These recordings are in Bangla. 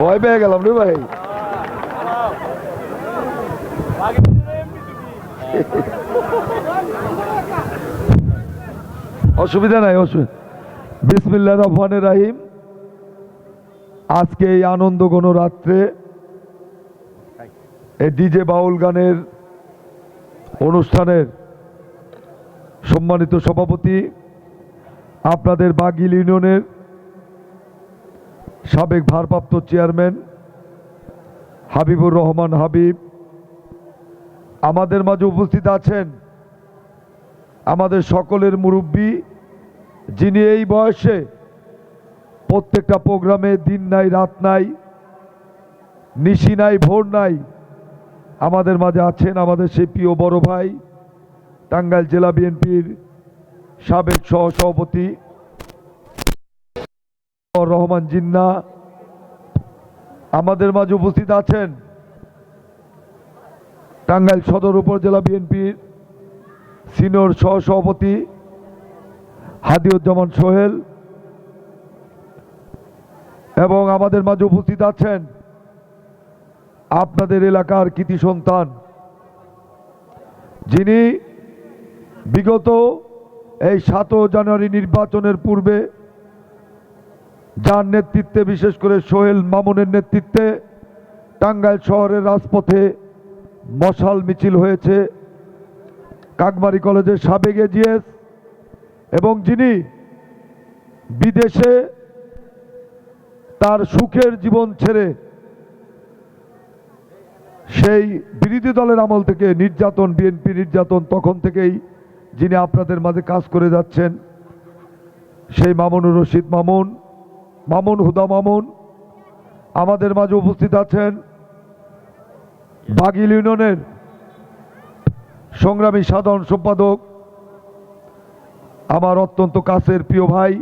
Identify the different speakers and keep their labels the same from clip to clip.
Speaker 1: ভয় পেয়ে গেলাম রে ভাই। অসুবিধা নাই, অসুবিধা বিসমিল্লা রহমান রাহিম। আজকে এই আনন্দ ঘন রাত্রে এই ডিজে বাউল গানের অনুষ্ঠানের সম্মানিত সভাপতি আপনাদের বাগিল ইউনিয়নের সাবেক ভারপ্রাপ্ত চেয়ারম্যান হাবিবুর রহমান হাবিব, আমাদের মাঝে উপস্থিত আছেন আমাদের সকলের মুরব্বী, যিনি এই বয়সে প্রত্যেকটা প্রোগ্রামে দিন নাই, রাত নাই, নিশি নাই, ভোর নাই, আমাদের মাঝে আছেন আমাদের সেই প্রিয় বড় ভাই, টাঙ্গাইল জেলা বিএনপির সাবেক সহসভাপতি রহমান জিন্না আমাদের মাঝে উপস্থিত আছেন টাঙ্গাইল সদর উপজেলা বিএনপির সিনিয়র সহসভাপতি হাদিউজ্জামান সোহেল এবং আমাদের মাঝে উপস্থিত আছেন আপনাদের এলাকার কৃতি সন্তান যিনি বিগত এই সাত জানুয়ারি নির্বাচনের পূর্বে যার নেতৃত্বে, বিশেষ করে সোহেল মামুনের নেতৃত্বে, টাঙ্গাইল শহরের রাজপথে মশাল মিছিল হয়েছে কাকমারি কলেজের সাবেক এজিএস এবং যিনি বিদেশে তার সুখের জীবন ছেড়ে সেই বিরোধী দলের আমল থেকে নির্যাতন, বিএনপি নির্যাতন তখন থেকেই যিনি আপনাদের মাঝে কাজ করে যাচ্ছেন, সেই মামুনুর রশিদ মামুন। মামুন, হুদা মামুন, আমাদের মাঝে উপস্থিত আছেন বাগিল ইউনিয়নের সংগ্রামী সাধারণ সম্পাদক, আমার অত্যন্ত কাছের প্রিয় ভাই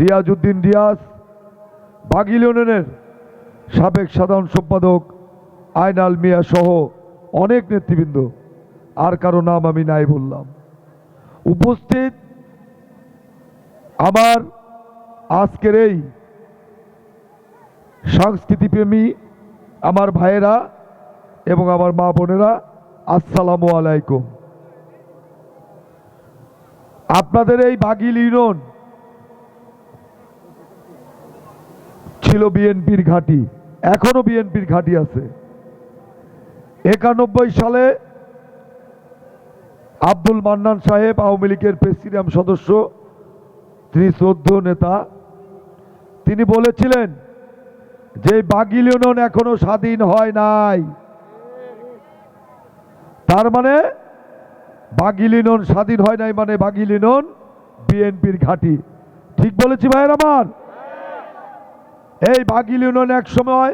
Speaker 1: রিয়াজউদ্দিন রিয়াজ, বাগিল ইউনিয়নের সাবেক সাধারণ সম্পাদক আয়নাল মিয়া সহ অনেক নেতৃবৃন্দ, আর কারও নাম আমি নাই বললাম। উপস্থিত আমার আজকের এই সংস্কৃতিপ্রেমী আমার ভাইয়েরা এবং আমার মা বোনেরা, আসসালামু আলাইকুম। আপনাদের এই বাগিল ইউনিয়ন ছিল বিএনপির ঘাঁটি এখনও বিএনপির ঘাঁটি আছে। একানব্বই সালে আব্দুল মান্নান সাহেব, আওয়ামী লীগের প্রেসিডিয়াম সদস্য, তিনি শ্রদ্ধ নেতা তিনি বলেছিলেন যে বাগিল ইউনিয়ন এখনও স্বাধীন হয় নাই। তার মানে বাগিল ইউনিয়ন স্বাধীন হয় নাই মানে বাগিল ইউনিয়ন বিএনপির ঘাঁটি। ঠিক বলেছি ভাইয়ের আমার এই বাগিল ইউনিয়ন এক সময়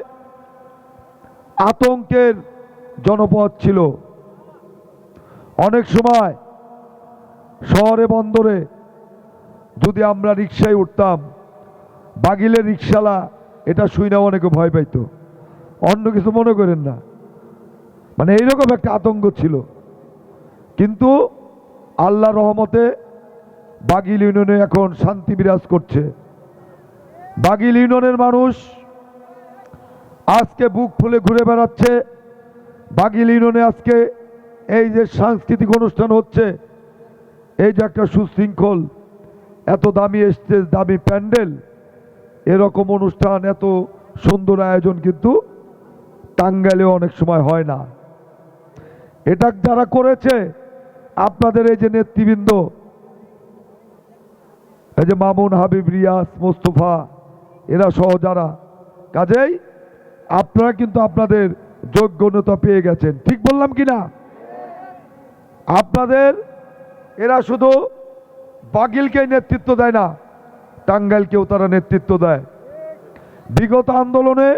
Speaker 1: আতঙ্কের জনপদ ছিল। অনেক সময় শহরে বন্দরে যদি আমরা রিক্সায় উঠতাম বাগিলের রিক্সালা এটা শুই না অনেকে ভয় পাইতো। অন্য কিছু মনে করেন না। মানে এইরকম একটা আতঙ্ক ছিল। কিন্তু আল্লাহ রহমতে বাগিল ইউনিয়নে এখন শান্তি বিরাজ করছে। বাগিল ইউনিয়নের মানুষ আজকে বুক ফুলে ঘুরে বেড়াচ্ছে। বাগিল ইউনিয়নে আজকে এই যে সাংস্কৃতিক অনুষ্ঠান হচ্ছে, এই যে একটা সুশৃঙ্খল, এত দামি এসছে দামি প্যান্ডেল এরকম অনুষ্ঠান, এত সুন্দর আয়োজন কিন্তু টাঙ্গাইলেও অনেক সময় হয় না। এটা যারা করেছে, আপনাদের এই যে নেতৃবৃন্দ, এই যে মামুন হাবিব, রিয়াজ, মোস্তফা, এরা সহ যারা, কাজেই আপনারা কিন্তু আপনাদের যোগ্যতা পেয়ে গেছেন। ঠিক বললাম কি না? আপনাদের, এরা শুধু বাগিলকে নেতৃত্ব দেয় না টাঙ্গাইলকেও তারা নেতৃত্ব দেয়। বিগত আন্দোলনে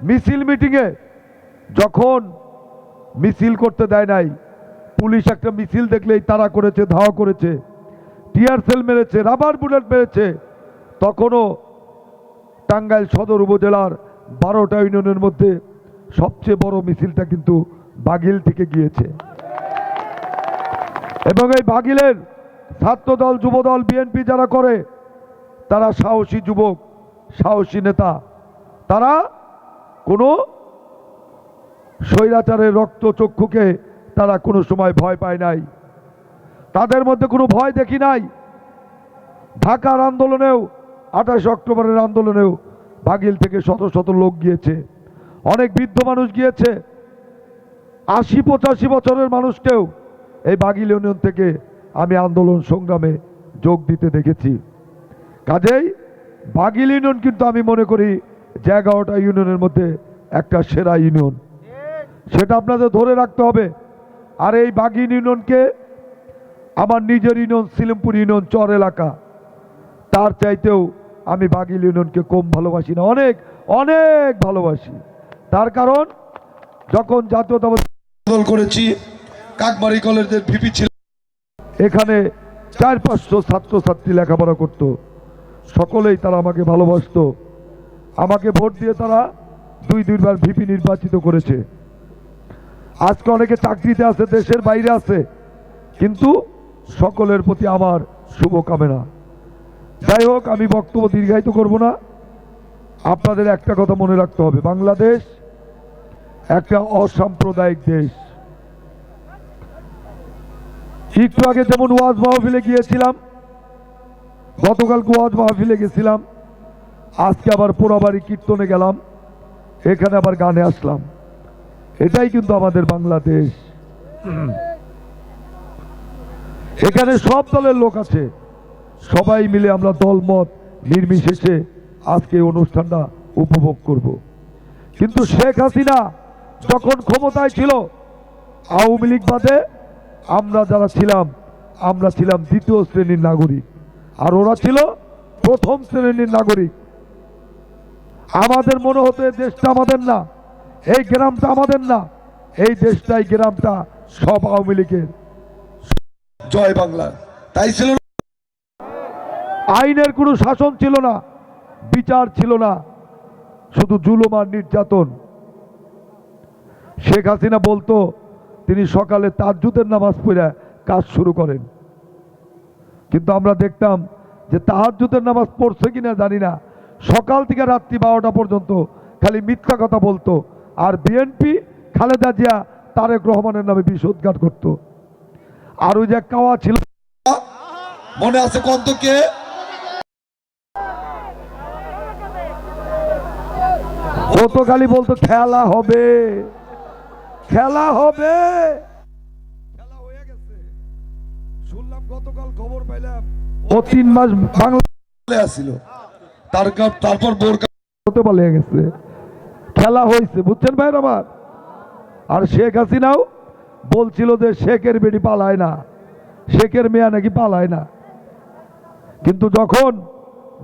Speaker 1: মিছিল মিটিংয়ে যখন মিছিল করতে দেয় নাই, পুলিশ একটা মিছিল দেখলেই তারা করেছে, ধাওয়া করেছে, টিয়ার সেল মেরেছে, রাবার বুলেট মেরেছে। তখনও টাঙ্গাইল সদর উপজেলার বারোটা ইউনিয়নের মধ্যে সবচেয়ে বড় মিছিলটা কিন্তু বাগিল থেকে গিয়েছে। এবং এই বাগিলের ছাত্রদল, যুবদল, বিএনপি যারা করে তারা সাহসী যুবক, সাহসী নেতা। তারা কোনো স্বৈরাচারের রক্ত চক্ষুকে তারা কোনো সময় ভয় পায় নাই। তাদের মধ্যে কোনো ভয় দেখি নাই। ঢাকার আন্দোলনেও, আঠাশে অক্টোবরের আন্দোলনেও বাগিল থেকে শত শত লোক গিয়েছে। অনেক বৃদ্ধ মানুষ গিয়েছে। আশি পঁচাশি বছরের মানুষকেও এই বাগিল ইউনিয়ন থেকে আমি আন্দোলন সংগ্রামে যোগ দিতে দেখেছি। কাজেই বাগিল ইউনিয়ন কিন্তু আমি মনে করি যে এগারোটা ইউনিয়নের মধ্যে একটা সেরা ইউনিয়ন। সেটা আপনাদের ধরে রাখতে হবে। আর এই বাগিন ইউনিয়নকে আমার নিজের ইউনিয়ন, সিলিমপুর ইউনিয়ন, চর এলাকা, তার চাইতেও আমি বাগিল ইউনিয়নকে কম ভালোবাসি না। অনেক অনেক ভালোবাসি। তার কারণ, যখন জাতীয়তাবাদী
Speaker 2: দল করেছি কাকমারি কলেজের ভিপি ছিল।
Speaker 1: এখানে চার পাঁচশো ছাত্রছাত্রী লেখাপড়া করত। সকলেই তারা আমাকে ভালোবাসতো। আমাকে ভোট দিয়ে তারা দুই দুইবার ভিপি নির্বাচিত করেছে। আজকে অনেকে চাকরিতে আছে, দেশের বাইরে আছে, কিন্তু সকলের প্রতি আমার শুভকামনা। যাই হোক, আমি বক্তব্য দীর্ঘায়িত করব না। আপনাদের একটা কথা মনে রাখতে হবে, বাংলাদেশ একটা অসাম্প্রদায়িক দেশ। একটু আগে যেমন ওয়াজ মাহফিলে গিয়েছিলাম গতকালকে কুয়াজ মাহফিলে গেছিলাম। আজকে আবার পোড়াবাড়ি কীর্তনে গেলাম। এখানে আবার গানে আসলাম। এটাই কিন্তু আমাদের বাংলাদেশ। এখানে সব দলের লোক আছে। সবাই মিলে আমরা দলমত নির্বিশেষে আজকে অনুষ্ঠানটা উপভোগ করব। কিন্তু শেখ হাসিনা যখন ক্ষমতায় ছিল, আওয়ামী লীগ বাদে আমরা যারা ছিলাম, আমরা ছিলাম দ্বিতীয় শ্রেণির নাগরিক। আর ওরা ছিল প্রথম শ্রেণির নাগরিক। আমাদের মনে হতো এই দেশটা আমাদের না এই গ্রামটা আমাদের না এই দেশটাই গ্রামটা সব আওয়ামী লীগের।
Speaker 2: জয় বাংলা। তাই ছিল
Speaker 1: আইনের কোনো শাসন ছিল না বিচার ছিল না শুধু জুলুম আর নির্যাতন। শেখ হাসিনা বলতো তিনি সকালে তাজ্জুদের নামাজ পড়ে কাজ শুরু করেন। কিন্তু আমরা দেখতাম যে তাহাজ্জুদের নামাজ পড়ছে কিনা জানি না। সকাল থেকে রাত্রি বারোটা পর্যন্ত খালি মিথ্যা কথা বলতো। আর বিএনপি খালেদা জিয়া তারেক রহমানের নামে বিষ উদ্ঘাট করতো। আর ওই যে কাওয়া ছিল।
Speaker 2: মনে আছে কন্তকে?
Speaker 1: ও তো খালি বলতো খেলা হবে। খেলা হবে খেলা হয়ে গেছে শুনলাম গতকাল খবর পাইলাম ও তিন মাস বাংলা
Speaker 2: আসছিল তার তারপর বোরকা
Speaker 1: হতে পারে গেছে। খেলা হয়েছে বুঝছেন ভাই আমার? আর শেখ হাসিনাও বলছিল যে শেখের বেটি পালায় না। শেখের মেয়া নাকি পালায় না। কিন্তু যখন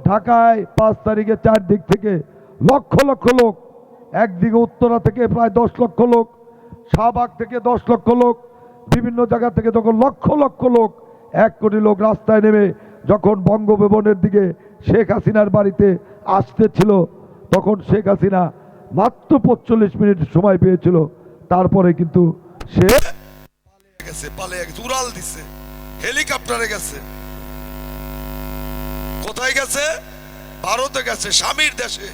Speaker 1: ঢাকায় পাঁচ তারিখে চার দিক থেকে লক্ষ লক্ষ লোক একদিকে উত্তরা থেকে প্রায় দশ লক্ষ লোক শাহবাগ থেকে দশ লক্ষ লোক বিভিন্ন জায়গা থেকে যখন লক্ষ লক্ষ লোক এক কোটি লোক রাস্তায় নেমে যখন বঙ্গভবনের দিকে শেখ হাসিনার বাড়িতে আসতেছিল, তখন শেখ হাসিনা মাত্র পঁচল্লিশ মিনিট সময় পেয়েছিল। তারপরে কিন্তু সে
Speaker 2: গেছে কোথায় গেছে? ভারতে গেছে, স্বামীর দেশে।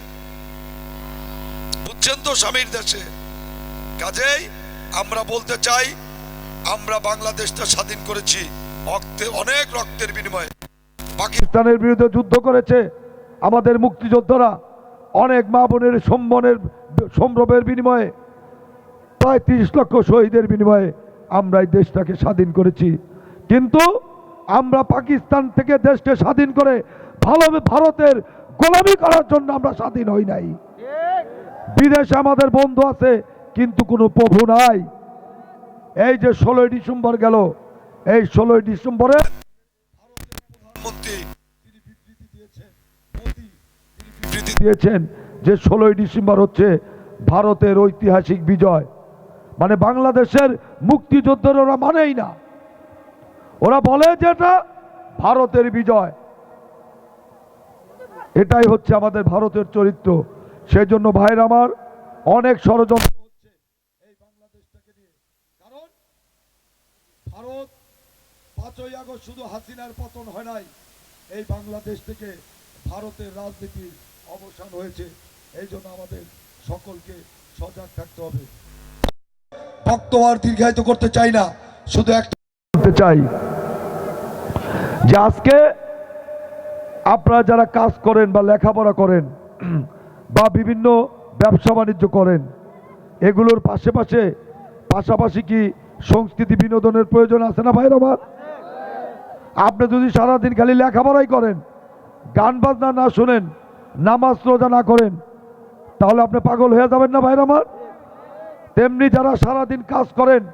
Speaker 2: স্বামীর দেশে। কাজেই আমরা বলতে চাই, আমরা বাংলাদেশটা স্বাধীন করেছি। রক্তে, অনেক রক্তের বিনিময়ে।
Speaker 1: পাকিস্তানের বিরুদ্ধে যুদ্ধ করেছে আমাদের মুক্তিযোদ্ধারা। অনেক মা বোনের সম্মানের, সম্ভ্রমের বিনিময়ে, প্রায় তিরিশ লক্ষ শহীদের বিনিময়ে আমরা এই দেশটাকে স্বাধীন করেছি। কিন্তু আমরা পাকিস্তান থেকে দেশকে স্বাধীন করে ভালো ভারতের গোলামি করার জন্য আমরা স্বাধীন হই নাই। বিদেশে আমাদের বন্ধু আছে, কিন্তু কোনো প্রভু নাই। এই যে ষোলোই ডিসেম্বর গেল এই ষোলোই ডিসেম্বরে
Speaker 2: বিবৃতি
Speaker 1: দিয়েছেন যে ষোলোই ডিসেম্বর হচ্ছে ভারতের ঐতিহাসিক বিজয়। মানে বাংলাদেশের মুক্তিযুদ্ধের ওরা মানেই না। ওরা বলে যে এটা ভারতের বিজয়। এটাই হচ্ছে আমাদের ভারতের চরিত্র। সেই জন্য ভাইয়ের আমার অনেক ষড়যন্ত্র হচ্ছে এই বাংলাদেশটাকে নিয়ে। কারণ ভারত পাঁচই আগস্ট শুধু হাসিনার পতন হয় নাই, এই বাংলাদেশ থেকে ভারতের রাজনীতির অবসান হয়েছে। এই জন্য আমাদের সকলকে সজাগ থাকতে হবে। বক্তব্য আর দীর্ঘায়িত করতে চাই না, শুধু একটা বলতে চাই যে আজকে আপনারা যারা কাজ করেন বা লেখাপড়া করেন বা বিভিন্ন ব্যবসা বাণিজ্য করেন, এগুলোর পাশে পাশে পাশাপাশি কি সংস্কৃতি বিনোদনের প্রয়োজন আছে না ভাইর আমার? আপনি যদি সারাদিন খালি লেখাপড়াই করেন, গান বাজনা না শোনেন, নামাজ রোজা না করেন, তাহলে আপনি পাগল হয়ে যাবেন না ভাইর আমার? তেমনি যারা সারাদিন কাজ করেন,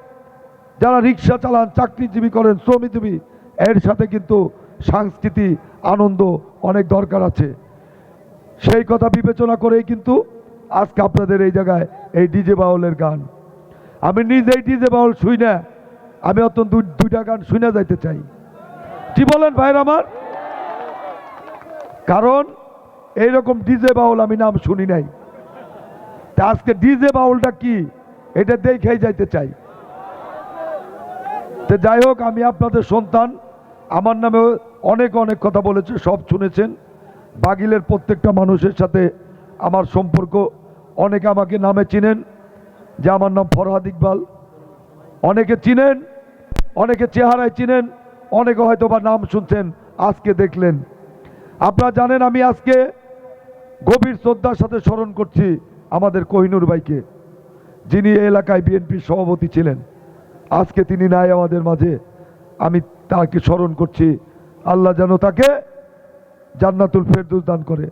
Speaker 1: যারা রিক্সা চালান, চাকরিজীবী করেন, শ্রমিকজীবী, এর সাথে কিন্তু সাংস্কৃতিক আনন্দ অনেক দরকার আছে। সেই কথা বিবেচনা করেই কিন্তু আজকে আপনাদের এই জায়গায় এই ডিজে বাউলের গান। আমি নিজেই ডিজে বাউল শুই না, আমি অত দু- দুইটা গান শুনে যাইতে চাই। কি বলেন ভাইর আমার? কারণ এইরকম ডিজে বাউল আমি নাম শুনি নাই। তা আজকে ডিজে বাউলটা কি? এটা দেখেই যাইতে চাই। তো যাই হোক, আমি আপনাদের সন্তান, আমার নামে অনেক অনেক কথা বলেছে, সব শুনেছেন। বাগিলের প্রত্যেকটা মানুষের সাথে আমার সম্পর্ক, অনেকে আমাকে নামে চিনেন, যে আমার নাম ফরহাদ ইকবাল। অনেকে চিনেন, অনেকে চেহারায় চিনেন অনেকে হয়তো বা নাম শুনছেন, আজকে দেখলেন। আপনারা জানেন আমি আজকে গভীর শ্রদ্ধার সাথে স্মরণ করছি আমাদের কোহিনুর ভাইকে, যিনি এলাকায় বিএনপির সভাপতি ছিলেন। আজকে তিনি নাই আমাদের মাঝে, আমি তাকে স্মরণ করছি। আল্লাহ যেন তাকে জান্নাতুল ফেরদুস দান করে।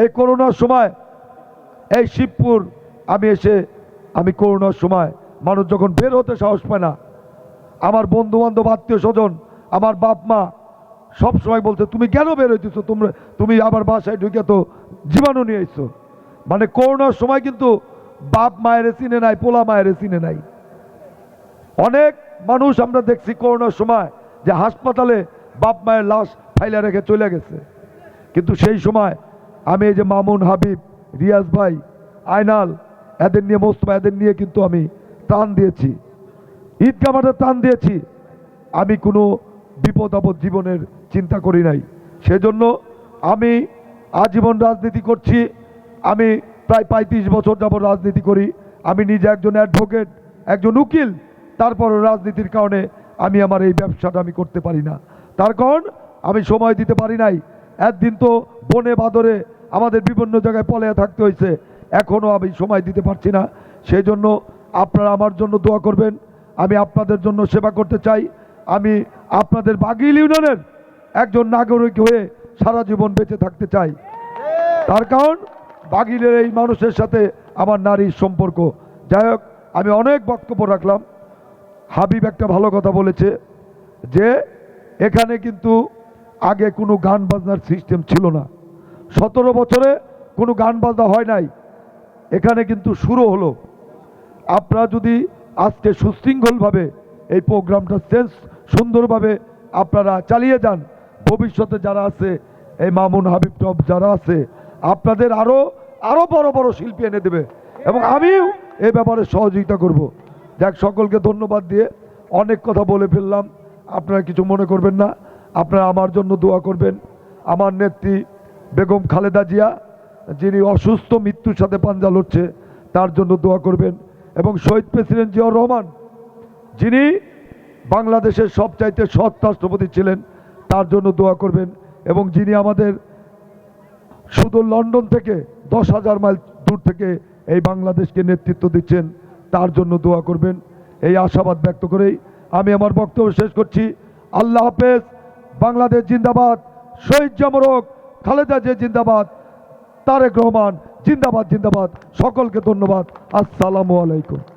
Speaker 1: এই করোনার সময়, এই শিবপুর, আমি এসে, আমি করোনার সময় মানুষ যখন বের হতে সাহস পায় না, আমার বন্ধু বান্ধব আত্মীয় স্বজন আমার বাপ মা সব সময় বলছে, তুমি কেন বের হইতেছো? তোমরা, তুমি আবার বাসায় ঢুকে তো জীবাণু নিয়ে এসছো মানে করোনার সময় কিন্তু বাপ মায়ের চিনে নাই, পোলা মায়ের চিনে নাই। অনেক মানুষ আমরা দেখছি করোনার সময় যে হাসপাতালে বাপ মায়ের লাশ ফাইলে রেখে চলে গেছে। কিন্তু সেই সময় আমি এই যে মামুন হাবিব, রিয়াজ ভাই, আয়নাল, এদের নিয়ে মোস্তফা, এদের নিয়ে কিন্তু আমি ত্রাণ দিয়েছি। ঈদগা মাঠে ত্রাণ দিয়েছি। আমি কোনো বিপদ আপদ জীবনের চিন্তা করি নাই। সেজন্য আমি আজীবন রাজনীতি করছি। আমি প্রায় পঁয়ত্রিশ বছর যাবত রাজনীতি করি। আমি নিজে একজন অ্যাডভোকেট একজন উকিল। তারপরও রাজনীতির কারণে আমি আমার এই ব্যবসাটা আমি করতে পারি না। তার কারণ, আমি সময় দিতে পারি নাই। একদিন তো বনে বাদরে আমাদের বিভিন্ন জায়গায় পলাইয়া থাকতে হয়েছে এখনও আমি সময় দিতে পারছি না। সেই জন্য আপনারা আমার জন্য দোয়া করবেন। আমি আপনাদের জন্য সেবা করতে চাই। আমি আপনাদের বাগিল ইউনিয়নের একজন নাগরিক হয়ে সারা জীবন বেঁচে থাকতে চাই। তার কারণ, বাগিলের এই মানুষের সাথে আমার নারীর সম্পর্ক। যাই হোক, আমি অনেক বক্তব্য রাখলাম। হাবিব একটা ভালো কথা বলেছে যে, এখানে কিন্তু আগে কোনো গান বাজনার সিস্টেম ছিল না। সতেরো বছরে কোনো গান বাজনা হয় নাই। এখানে কিন্তু শুরু হলো। আপনারা যদি আজকে সুশৃঙ্খলভাবে এই প্রোগ্রামটা সেন্স সুন্দরভাবে আপনারা চালিয়ে যান। ভবিষ্যতে যারা আছে, এই মামুন হাবিব টপ যারা আছে, আপনাদের আরও আরও বড় বড় শিল্পী এনে দেবে। এবং আমিও এ ব্যাপারে সহযোগিতা করব। যাক, সকলকে ধন্যবাদ দিয়ে অনেক কথা বলে ফেললাম। আপনারা কিছু মনে করবেন না। আপনারা আমার জন্য দোয়া করবেন। আমার নেত্রী বেগম খালেদা জিয়া, যিনি অসুস্থ মৃত্যুর সাথে পাঞ্জা লড়ছে, তার জন্য দোয়া করবেন। এবং শহীদ প্রেসিডেন্ট জিয়াউর রহমান, যিনি বাংলাদেশের সবচাইতে সৎ রাষ্ট্রপতি ছিলেন, তার জন্য দোয়া করবেন। এবং যিনি আমাদের শুধু লন্ডন থেকে দশ হাজার মাইল দূর থেকে এই বাংলাদেশকে নেতৃত্ব দিচ্ছেন, তার জন্য দোয়া করবেন। এই আশাবাদ ব্যক্ত করেই আমি আমার বক্তব্য শেষ করছি। আল্লাহ হাফেজ, বাংলাদেশ জিন্দাবাদ, শহীদ জামরক খালেদা যে জিন্দাবাদ, তারেক রহমান জিন্দাবাদ জিন্দাবাদ। সকলকে ধন্যবাদ। আসসালামু আলাইকুম।